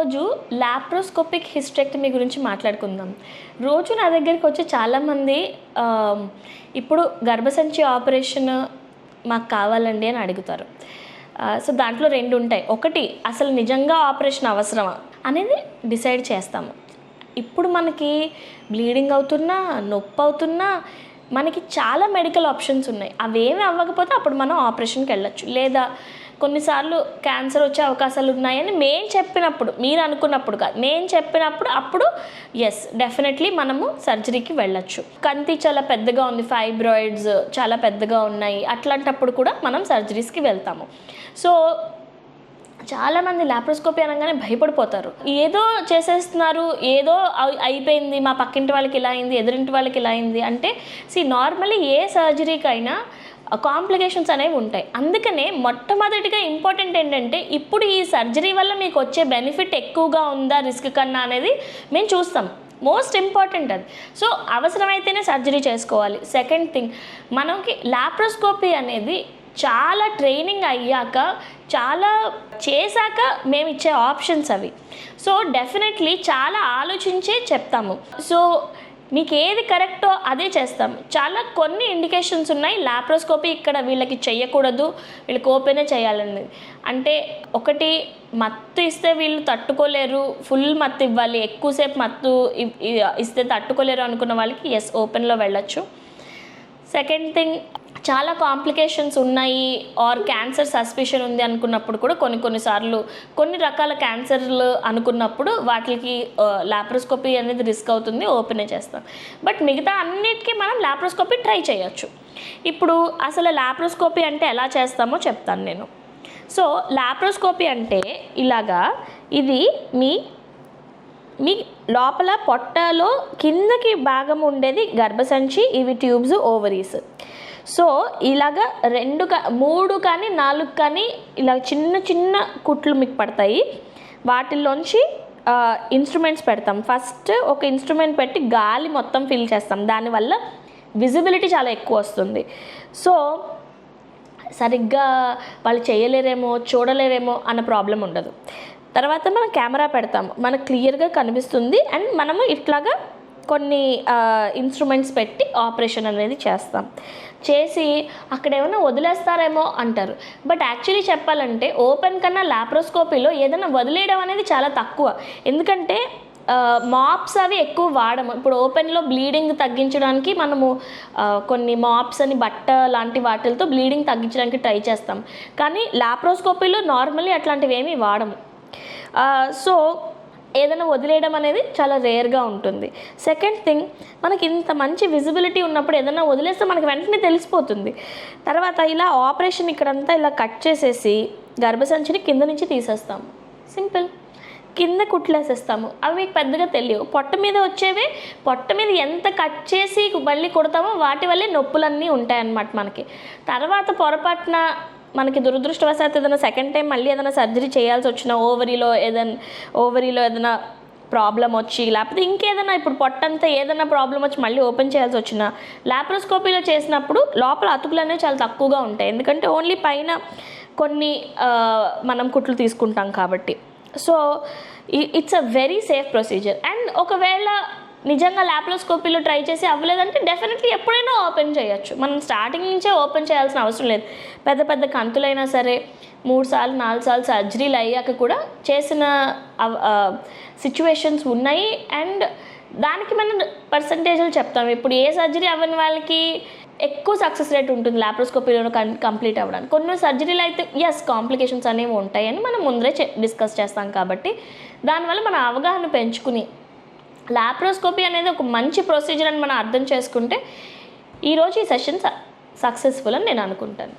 ఈరోజు laparoscopic hysterectomy గురించి మాట్లాడుకుందాం. రోజు నా దగ్గరికి వచ్చి చాలామంది ఇప్పుడు గర్భసంచి ఆపరేషన్ మాకు కావాలండి అని అడుగుతారు. సో దాంట్లో రెండు ఉంటాయి. ఒకటి అసలు నిజంగా ఆపరేషన్ అవసరమా అనేది డిసైడ్ చేస్తాము. ఇప్పుడు మనకి బ్లీడింగ్ అవుతున్నా నొప్పి అవుతున్నా మనకి చాలా మెడికల్ ఆప్షన్స్ ఉన్నాయి. అవేమి అవ్వకపోతే అప్పుడు మనం ఆపరేషన్కి వెళ్ళొచ్చు. లేదా కొన్నిసార్లు క్యాన్సర్ వచ్చే అవకాశాలు ఉన్నాయని మేము చెప్పినప్పుడు మీరు అనుకున్నప్పుడు కాదు. నేను చెప్పినప్పుడు అప్పుడు ఎస్ డెఫినెట్లీ మనము సర్జరీకి వెళ్ళొచ్చు. కంతి చాలా పెద్దగా ఉంది ఫైబ్రాయిడ్స్ చాలా పెద్దగా ఉన్నాయి. అట్లాంటప్పుడు కూడా మనం సర్జరీస్కి వెళ్తాము. సో చాలామంది లాప్రోస్కోపీ అనగానే భయపడిపోతారు. ఏదో చేసేస్తున్నారు ఏదో అయిపోయింది మా పక్కింటి వాళ్ళకి ఇలా అయింది ఎదురింటి వాళ్ళకి ఇలా అయింది అంటే సి నార్మల్లీ ఏ సర్జరీకైనా కాంప్లికేషన్స్ అనేవి ఉంటాయి. అందుకనే మొట్టమొదటిగా ఇంపార్టెంట్ ఏంటంటే ఇప్పుడు ఈ సర్జరీ వల్ల మీకు వచ్చే బెనిఫిట్ ఎక్కువగా ఉందా రిస్క్ కన్నా అనేది మేము చూస్తాం. మోస్ట్ ఇంపార్టెంట్ అది. సో అవసరమైతేనే సర్జరీ చేసుకోవాలి. సెకండ్ థింగ్ మనకి లాప్రోస్కోపీ అనేది చాలా ట్రైనింగ్ అయ్యాక చాలా చేశాక మేము ఇచ్చే ఆప్షన్స్ అవి. సో డెఫినెట్లీ చాలా ఆలోచించే చెప్తాము. సో మీకు ఏది కరెక్టో అదే చేస్తాం. చాలా కొన్ని ఇండికేషన్స్ ఉన్నాయి. లాప్రోస్కోపీ ఇక్కడ వీళ్ళకి చేయకూడదు వీళ్ళకి ఓపెనే చేయాలని అంటే ఒకటి మత్తు ఇస్తే వీళ్ళు తట్టుకోలేరు. ఫుల్ మత్తు ఇవ్వాలి. ఎక్కువసేపు మత్తు ఇస్తే తట్టుకోలేరు అనుకున్న వాళ్ళకి ఎస్ ఓపెన్లో వెళ్ళొచ్చు. సెకండ్ థింగ్ చాలా కాంప్లికేషన్స్ ఉన్నాయి ఆర్ క్యాన్సర్ సస్పిషన్ ఉంది అనుకున్నప్పుడు కూడా కొన్ని కొన్నిసార్లు కొన్ని రకాల క్యాన్సర్లు అనుకున్నప్పుడు వాటికి లాప్రోస్కోపీ అనేది రిస్క్ అవుతుంది ఓపెనే చేస్తాం. బట్ మిగతా అన్నిటికీ మనం లాప్రోస్కోపీ ట్రై చేయొచ్చు. ఇప్పుడు అసలు లాప్రోస్కోపీ అంటే ఎలా చేస్తామో చెప్తాను నేను. సో లాప్రోస్కోపీ అంటే ఇలాగా ఇది మీ మీ లోపల పొట్టలో కిందకి భాగం ఉండేది గర్భసంచి ఇవి ట్యూబ్స్ ఓవరీస్ సో ఇలాగా రెండు కా మూడు కానీ నాలుగు కానీ ఇలా చిన్న చిన్న కుట్లు మీకు పడతాయి. వాటిల్లోంచి ఇన్స్ట్రుమెంట్స్ పెడతాం. ఫస్ట్ ఒక ఇన్స్ట్రుమెంట్ పెట్టి గాలి మొత్తం ఫిల్ చేస్తాం. దానివల్ల విజిబిలిటీ చాలా ఎక్కువ వస్తుంది. సో సరిగ్గా వాళ్ళు చేయలేరేమో చూడలేరేమో అన్న ప్రాబ్లం ఉండదు. తర్వాత మనం కెమెరా పెడతాము మనకు క్లియర్గా కనిపిస్తుంది. అండ్ మనము ఇట్లాగా కొన్ని ఇన్స్ట్రుమెంట్స్ పెట్టి ఆపరేషన్ అనేది చేస్తాం. చేసి అక్కడ ఏమైనా వదిలేస్తారేమో అంటారు. బట్ యాక్చువల్లీ చెప్పాలంటే ఓపెన్ కన్నా లాప్రోస్కోపీలో ఏదైనా వదిలేయడం అనేది చాలా తక్కువ. ఎందుకంటే మాప్స్ అవి ఎక్కువ వాడము. ఇప్పుడు ఓపెన్లో బ్లీడింగ్ తగ్గించడానికి మనము కొన్ని మాప్స్ అని బట్ట లాంటి వాటిలతో బ్లీడింగ్ తగ్గించడానికి ట్రై చేస్తాం. కానీ లాప్రోస్కోపీలో నార్మల్లీ అట్లాంటివి ఏమీ వాడము సో ఏదైనా వదిలేయడం అనేది చాలా రేర్గా ఉంటుంది. సెకండ్ థింగ్ మనకి ఇంత మంచి విజిబిలిటీ ఉన్నప్పుడు ఏదైనా వదిలేస్తే మనకి వెంటనే తెలిసిపోతుంది. తర్వాత ఇలా ఆపరేషన్ ఇక్కడంతా ఇలా కట్ చేసేసి గర్భసంచిని కింద నుంచి తీసేస్తాం. సింపుల్ కింద కుట్లేసేస్తాము. అవి మీకు పెద్దగా తెలియవు. పొట్ట మీద వచ్చేవి పొట్ట మీద ఎంత కట్ చేసి మళ్ళీ కుడతామో వాటి వల్లే నొప్పులన్నీ ఉంటాయన్నమాట మనకి. తర్వాత పొరపాటున మనకి దురదృష్టవశాత్తు ఏదైనా సెకండ్ టైం మళ్ళీ ఏదైనా సర్జరీ చేయాల్సి వచ్చిన ఓవరీలో ఏదైనా ఓవరీలో ఏదైనా ప్రాబ్లం వచ్చి లేకపోతే ఇంకేదైనా ఇప్పుడు పొట్టంతా ఏదైనా ప్రాబ్లం వచ్చి మళ్ళీ ఓపెన్ చేయాల్సి వచ్చినా లాప్రోస్కోపీలో చేసినప్పుడు లోపల అతుకులు అనేవి చాలా తక్కువగా ఉంటాయి. ఎందుకంటే ఓన్లీ పైన కొన్ని మనం కుట్లు తీసుకుంటాం కాబట్టి. So it's a very safe procedure and ఒకవేళ నిజంగా ల్యాప్లోస్కోపీలో ట్రై చేసి అవ్వలేదంటే డెఫినెట్లీ ఎప్పుడైనా ఓపెన్ చేయొచ్చు. మనం స్టార్టింగ్ నుంచే ఓపెన్ చేయాల్సిన అవసరం లేదు. పెద్ద పెద్ద కంతులైనా సరే మూడు సార్లు నాలుగు సార్లు సర్జరీలు అయ్యాక కూడా చేసిన సిచ్యువేషన్స్ ఉన్నాయి. అండ్ దానికి మనం పర్సంటేజ్లు చెప్తాం. ఇప్పుడు ఏ సర్జరీ అవ్వని వాళ్ళకి ఎక్కువ సక్సెస్ రేట్ ఉంటుంది లాప్రోస్కోపీలో కంప్లీట్ అవ్వడానికి. కొన్ని సర్జరీలు అయితే ఎస్ కాంప్లికేషన్స్ అనేవి ఉంటాయని మనం ముందరే డిస్కస్ చేస్తాం కాబట్టి దానివల్ల మన అవగాహన పెంచుకుని లాప్రోస్కోపీ అనేది ఒక మంచి ప్రొసీజర్ అని మనం అర్థం చేసుకుంటే ఈరోజు ఈ సెషన్ సక్సెస్ఫుల్ అని నేను అనుకుంటాను.